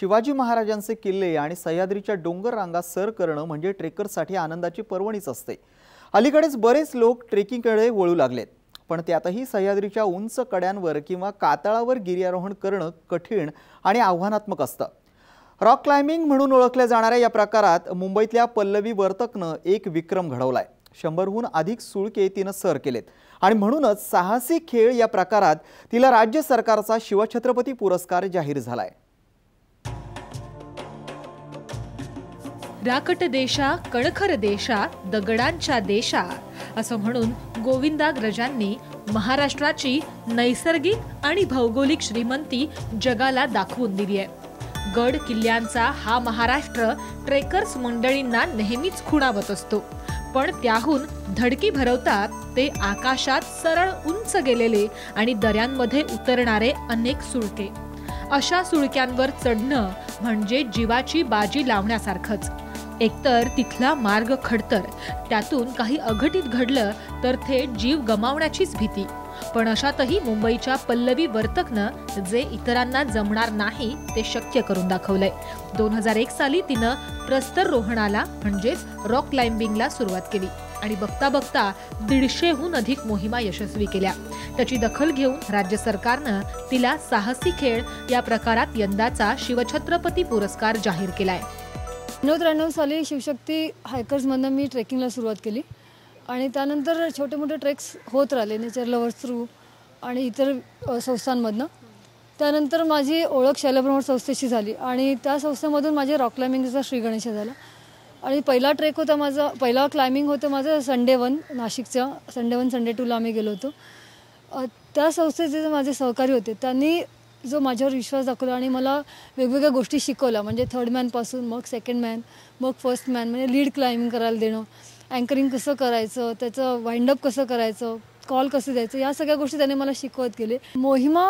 शिवाजी महाराजांचे किल्ले आणि सह्याद्रीच्या डोंगर रांगा सर करणं म्हणजे ट्रेकरसाठी आनंदाची पर्वणीच असते. अलीकडेच बरेच लोक ट्रेकिंगकडे वळू लागलेत. पण त्यातही सह्याद्रीच्या उंच कड्यांवर किंवा कातळावर गिर्यारोहण करणं कठीण आणि आव्हानात्मक असतं. रॉक क्लाइम्बिंग म्हणून ओळखल्या जाणाऱ्या या प्रकारात मुंबईतल्या पल्लवी वर्तकनं एक विक्रम घडवलाय. शंभरहून अधिक सुळके तिनं सर केलेत. आणि म्हणूनच साहसी खेळ या प्रकारात तिला राज्य सरकारचा शिवछत्रपती पुरस्कार जाहीर झालाय. राकट देशा कणखर देशा दगडांच्या देशा. असं म्हणून गोविंदाग्रजांनी महाराष्ट्राची नैसर्गिक आणि भौगोलिक श्रीमंती जगाला दाखवून दिली आहे. गड किल्ल्यांचा हा महाराष्ट्र ट्रेकर्स मंडळींना नेहमीच खुणावत असतो. पण त्याहून धडकी भरवतात ते आकाशात सरळ उंच गेलेले आणि दऱ्यांमध्ये उतरणारे अनेक सुळके. अशा सुळक्यांवर चढणं म्हणजे जीवाची बाजी लावण्यासारखंच. एकतर तिथला मार्ग खडतर त्यातून काही अघटित घडलं तर थेट जीव गमावण्याचीच भीती. पण अशातही मुंबईच्या पल्लवी वर्तकनं जे इतरांना जमणार नाही ते शक्य करून दाखवलंय. दोन हजार एक साली तिनं प्रस्तर रोहणाला म्हणजेच रॉक क्लाइम्बिंगला सुरुवात केली आणि बघता बघता दीडशेहून अधिक मोहिमा यशस्वी केल्या. त्याची दखल घेऊन राज्य सरकारनं तिला साहसी खेळ या प्रकारात यंदाचा शिवछत्रपती पुरस्कार जाहीर केलाय. नऊ त्र्याण्णव साली शिवशक्ती हायकर्समधनं मी ट्रेकिंगला सुरुवात केली. आणि त्यानंतर छोटे मोठे ट्रेक्स होत राहिले नेचर लवर्स थ्रू आणि इतर संस्थांमधनं. त्यानंतर माझी ओळख शैलभ्रमण संस्थेशी झाली आणि त्या संस्थेमधून माझे रॉक क्लाइम्बिंगचा श्रीगणेश झाला. आणि पहिला ट्रेक होता माझा पहिला क्लाइम्बिंग होतं माझं संडे वन नाशिकचं संडे वन संडे टूला आम्ही गेलो होतो. त्या संस्थेचे जे माझे सहकारी होते त्यांनी जो माझ्यावर विश्वास दाखवला आणि मला वेगवेगळ्या गोष्टी शिकवल्या. म्हणजे थर्ड मॅनपासून मग सेकंड मॅन मग फर्स्ट मॅन म्हणजे लीड क्लाइम्बिंग करायला देणं अँकरिंग कसं करायचं त्याचं वाइंडअप कसं करायचं कॉल कसं द्यायचं? या सगळ्या गोष्टी त्याने मला शिकवत गेले. मोहिमा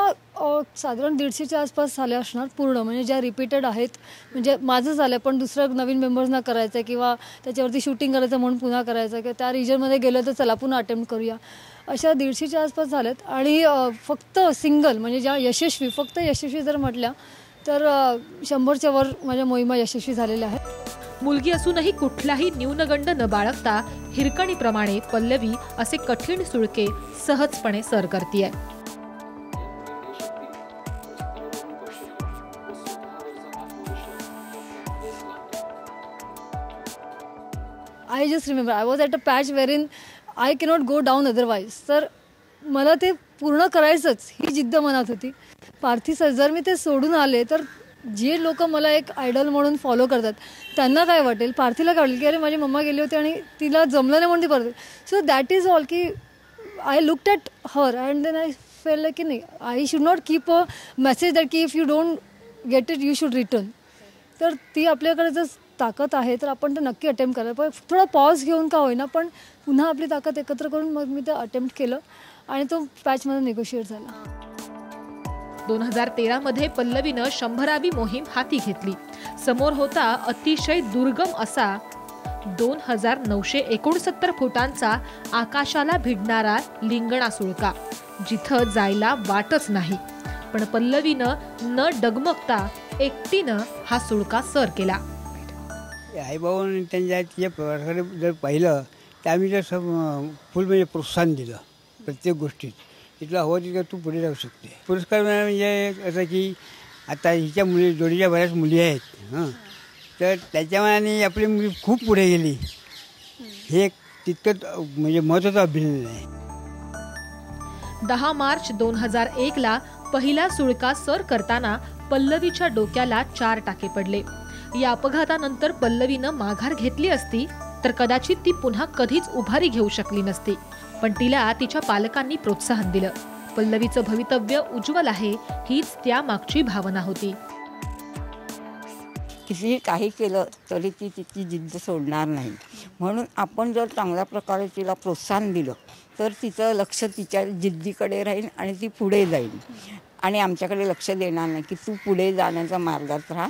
साधारण दीडशेच्या आसपास झाल्या असणार पूर्ण. म्हणजे ज्या रिपीटेड आहेत म्हणजे माझं झालं पण दुसरं नवीन मेंबर्सना करायचं आहे किंवा त्याच्यावरती शूटिंग करायचं म्हणून पुन्हा करायचं किंवा त्या रिजनमध्ये गेलं तर चला पुन्हा अटेम्प्ट करूया. अशा दीडशेच्या आसपास झाल्यात. आणि फक्त सिंगल म्हणजे ज्या यशस्वी फक्त यशस्वी जर म्हटल्या तर शंभरच्या वर माझ्या मोहिमा यशस्वी झालेल्या आहेत. मुलगी असूनही कुठलाही न्यूनगंड न बाळगता हिरकणीप्रमाणे पल्लवी असे कठीण सुळके सहजपणे सर करतीये. I just remember I was at a patch where in I cannot go down otherwise तर मला ते पूर्ण करायचंच ही जिद्द मनात होती. पार्थी सर जर मी ते सोडून आले तर जे लोक मला एक आयडल म्हणून फॉलो करतात त्यांना काय वाटेल? पार्थीला काय वाटेल की अरे माझी मम्मा गेली होती आणि तिला जमलं नाही म्हणून ती परत सो दॅट इज ऑल की I look at her and then I fell की नाही I should not keep a message that की if you don't get it you should return तर ती आपल्याकडे जर ताकद आहे तर आपण ते नक्की अटेम्प्ट करायला पण थोडा पॉज घेऊन का होईना पण पुन्हा आपली ताकद एकत्र करून मग मी ते अटेम्प्ट केलं आणि तो पॅचमध्ये निगोशिएट झाला. दोन हजार तेरामध्ये पल्लवीनं शंभरावी मोहीम हाती घेतली. समोर होता अतिशय दुर्गम असा दोन हजार नऊशे एकोणसत्तर फुटांचा आकाशाला भिडणारा लिंगणा सुळका जिथं जायला वाटच नाही. पण पल्लवीनं न डगमगता एकटीनं हा सुळका सर केला. आईबाबांनी त्यांच्या तिच्या जर पाहिलं तर आम्ही जर फुल म्हणजे प्रोत्साहन दिलं प्रत्येक गोष्टीत. तिथला हवं तिथं तू पुढे जाऊ शकते. पुरस्कार मिळाला म्हणजे असं की आता हिच्या मुली जोडीच्या बऱ्याच मुली आहेत हां. तर त्याच्या मनाने आपली मुली खूप पुढे गेली. हे एक तितकंच म्हणजे महत्त्वाचं अभिनंदन आहे. दहा मार्च दोन हजार एक ला पहिला सुळका सर करताना पल्लवीच्या डोक्याला चार टाके पडले. या अपघातानंतर पल्लवीनं माघार घेतली असती तर कदाचित ती पुन्हा कधीच उभारी घेऊ शकली नसती. पण तिला तिच्या पालकांनी प्रोत्साहन दिलं. पल्लवीचं भवितव्य उज्ज्वल आहे हीच त्या मागची भावना होती. कितीही काही केलं तरी ती तिची जिद्द सोडणार नाही. म्हणून आपण जर चांगल्या प्रकारे तिला प्रोत्साहन दिलं तर तिचं लक्ष तिच्या जिद्दीकडे राहील आणि ती पुढे जाईल. आणि आमच्याकडे लक्ष देणार नाही की तू पुढे जाण्याचा मार्गात राहा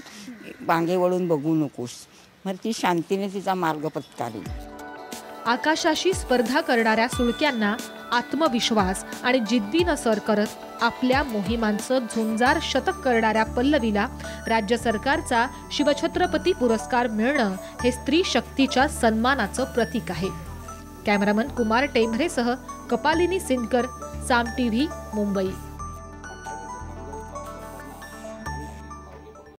मागे वळून बघू नकोस. मग ती शांतीने तिचा मार्ग पत्कारेल. आकाशाशी स्पर्धा करणाऱ्या सुळक्यांना आत्मविश्वास आणि जिद्दीनं सर करत आपल्या मोहिमांचं झुंजार शतक करणाऱ्या पल्लवीला राज्य सरकारचा शिवछत्रपती पुरस्कार मिळणं हे स्त्री शक्तीच्या सन्मानाचं प्रतीक आहे. कॅमेरामन कुमार टेंभरेसह कपालिनी सिंदकर साम टीव्ही मुंबई.